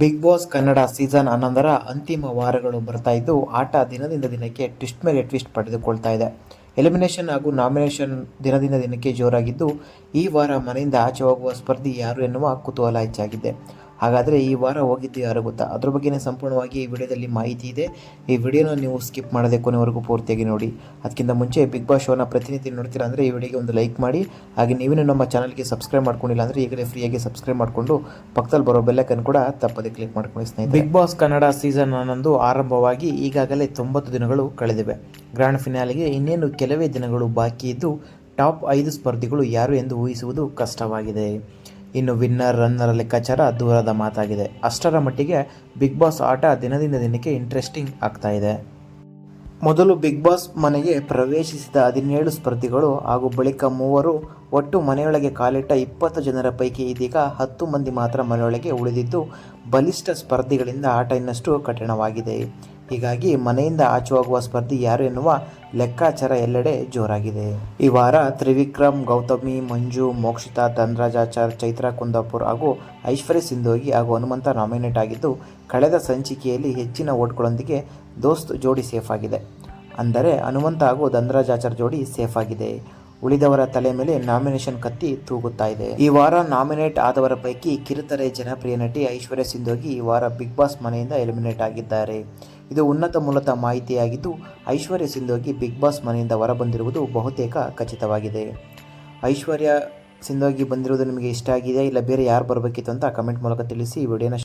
Big boss Kannada season ಹನ್ನೊಂದರ ಅಂತಿಮ ವಾರಗಳು ಬರ್ತಾ ಇದ್ದು, ಆಟ ದಿನದಿಂದ ದಿನಕ್ಕೆ ಟ್ವಿಸ್ಟ್ ಮೇಲೆ ಟ್ವಿಸ್ಟ್ ಪಡೆದುಕೊಳ್ತಾ ಇದೆ. ಎಲಿಮಿನೇಷನ್ ಹಾಗೂ ನಾಮಿನೇಷನ್ ದಿನದಿಂದ ದಿನಕ್ಕೆ ಜೋರಾಗಿದ್ದು, ಈ ವಾರ ಮನೆಯಿಂದ ಆಚೆ ಹೋಗುವ ಸ್ಪರ್ಧಿ ಯಾರು ಎನ್ನುವ ಕುತೂಹಲ ಹೆಚ್ಚಾಗಿದೆ. ಹಾಗಾದರೆ ಈ ವಾರ ಹೋಗಿದ್ದು ಯಾರು ಗೊತ್ತಾ? ಅದ್ರ ಬಗ್ಗೆ ಸಂಪೂರ್ಣವಾಗಿ ಈ ವಿಡಿಯೋದಲ್ಲಿ ಮಾಹಿತಿ ಇದೆ. ಈ ವಿಡಿಯೋನ ನೀವು ಸ್ಕಿಪ್ ಮಾಡದೆ ಕೊನೆವರೆಗೂ ಪೂರ್ತಿಯಾಗಿ ನೋಡಿ. ಅದಕ್ಕಿಂತ ಮುಂಚೆ ಬಿಗ್ ಬಾಸ್ ಶೋನ ಪ್ರತಿನಿಧಿ ನೋಡ್ತೀರಾ ಅಂದರೆ ಈ ವಿಡಿಯೋಗೆ ಒಂದು ಲೈಕ್ ಮಾಡಿ. ಹಾಗೆ ನೀವೇನು ನಮ್ಮ ಚಾನಲ್ಗೆ ಸಬ್ಸ್ಕ್ರೈಬ್ ಮಾಡ್ಕೊಂಡಿಲ್ಲ ಅಂದರೆ ಈಗಲೇ ಫ್ರೀಯಾಗಿ ಸಬ್ಸ್ಕ್ರೈಬ್ ಮಾಡಿಕೊಂಡು ಪಕ್ಕದಲ್ಲಿ ಬರೋ ಬೆಲ್ಲೈಕನ್ ಕೂಡ ತಪ್ಪದೆ ಕ್ಲಿಕ್ ಮಾಡ್ಕೊಳ್ಳಿ ಸ್ನೇಹಿತರೆ. ಬಿಗ್ ಬಾಸ್ ಕನ್ನಡ ಸೀಸನ್ ಹನ್ನೊಂದು ಆರಂಭವಾಗಿ ಈಗಾಗಲೇ ತೊಂಬತ್ತು ದಿನಗಳು ಕಳೆದಿವೆ. ಗ್ರ್ಯಾಂಡ್ ಫಿನಾಲಿಗೆ ಇನ್ನೇನು ಕೆಲವೇ ದಿನಗಳು ಬಾಕಿ ಇದ್ದು ಟಾಪ್ ಐದು ಸ್ಪರ್ಧಿಗಳು ಯಾರು ಎಂದು ಊಹಿಸುವುದು ಕಷ್ಟವಾಗಿದೆ. ಇನ್ನು ವಿನ್ನರ್, ರನ್ನರ್ ಲೆಕ್ಕಾಚಾರ ದೂರದ ಮಾತಾಗಿದೆ. ಅಷ್ಟರ ಮಟ್ಟಿಗೆ ಬಿಗ್ ಬಾಸ್ ಆಟ ದಿನದಿಂದ ದಿನಕ್ಕೆ ಇಂಟ್ರೆಸ್ಟಿಂಗ್ ಆಗ್ತಾ ಇದೆ. ಮೊದಲು ಬಿಗ್ ಬಾಸ್ ಮನೆಗೆ ಪ್ರವೇಶಿಸಿದ ಹದಿನೇಳು ಸ್ಪರ್ಧಿಗಳು ಹಾಗೂ ಬಳಿಕ ಮೂವರು ಒಟ್ಟು ಮನೆಯೊಳಗೆ ಕಾಲಿಟ್ಟ ಇಪ್ಪತ್ತು ಜನರ ಪೈಕಿ ಇದೀಗ ಹತ್ತು ಮಂದಿ ಮಾತ್ರ ಮನೆಯೊಳಗೆ ಉಳಿದಿದ್ದು ಬಲಿಷ್ಠ ಸ್ಪರ್ಧಿಗಳಿಂದ ಆಟ ಇನ್ನಷ್ಟು ಕಠಿಣವಾಗಿದೆ. ಹೀಗಾಗಿ ಮನೆಯಿಂದ ಆಚುವಾಗುವ ಸ್ಪರ್ಧಿ ಯಾರು ಎನ್ನುವ ಲೆಕ್ಕಾಚಾರ ಎಲ್ಲೆಡೆ ಜೋರಾಗಿದೆ. ಈ ವಾರ ತ್ರಿವಿಕ್ರಮ್, ಗೌತಮಿ, ಮಂಜು, ಮೋಕ್ಷಿತಾ, ಧನರಾಜಾಚಾರ್, ಚೈತ್ರಾ, ಕುಂದಾಪುರ್ ಹಾಗೂ ಐಶ್ವರ್ಯ ಸಿಂಧೋಗಿ ಹಾಗೂ ಹನುಮಂತ ನಾಮಿನೇಟ್ ಆಗಿದ್ದು ಕಳೆದ ಸಂಚಿಕೆಯಲ್ಲಿ ಹೆಚ್ಚಿನ ಓಟ್ಗಳೊಂದಿಗೆ ದೋಸ್ತ್ ಜೋಡಿ ಸೇಫ್ ಆಗಿದೆ. ಅಂದರೆ ಹನುಮಂತ ಹಾಗೂ ಧನರಾಜಾಚಾರ್ ಜೋಡಿ ಸೇಫ್ ಆಗಿದೆ. ಉಳಿದವರ ತಲೆ ಮೇಲೆ ನಾಮಿನೇಷನ್ ಕತ್ತಿ ತೂಗುತ್ತಾ ಇದೆ. ಈ ವಾರ ನಾಮಿನೇಟ್ ಆದವರ ಪೈಕಿ ಕಿರುತೆರೆ ಜನಪ್ರಿಯ ನಟಿ ಐಶ್ವರ್ಯ ಸಿಂಧೋಗಿ ಈ ವಾರ ಬಿಗ್ ಬಾಸ್ ಮನೆಯಿಂದ ಎಲಿಮಿನೇಟ್ ಆಗಿದ್ದಾರೆ. ಇದು ಉನ್ನತ ಮೂಲದ ಮಾಹಿತಿಯಾಗಿದ್ದು, ಐಶ್ವರ್ಯ ಸಿಂಧೋಗಿ ಬಿಗ್ ಬಾಸ್ ಮನೆಯಿಂದ ಹೊರಬಂದಿರುವುದು ಬಹುತೇಕ ಖಚಿತವಾಗಿದೆ. ಐಶ್ವರ್ಯ ಸಿಂಧೋಗಿ ಬಂದಿರುವುದು ನಿಮಗೆ ಇಷ್ಟ ಆಗಿದೆ ಇಲ್ಲ ಬೇರೆ ಯಾರು ಬರಬೇಕಿತ್ತು ಅಂತ ಕಮೆಂಟ್ ಮೂಲಕ ತಿಳಿಸಿ ಈ ವಿಡಿಯೋನ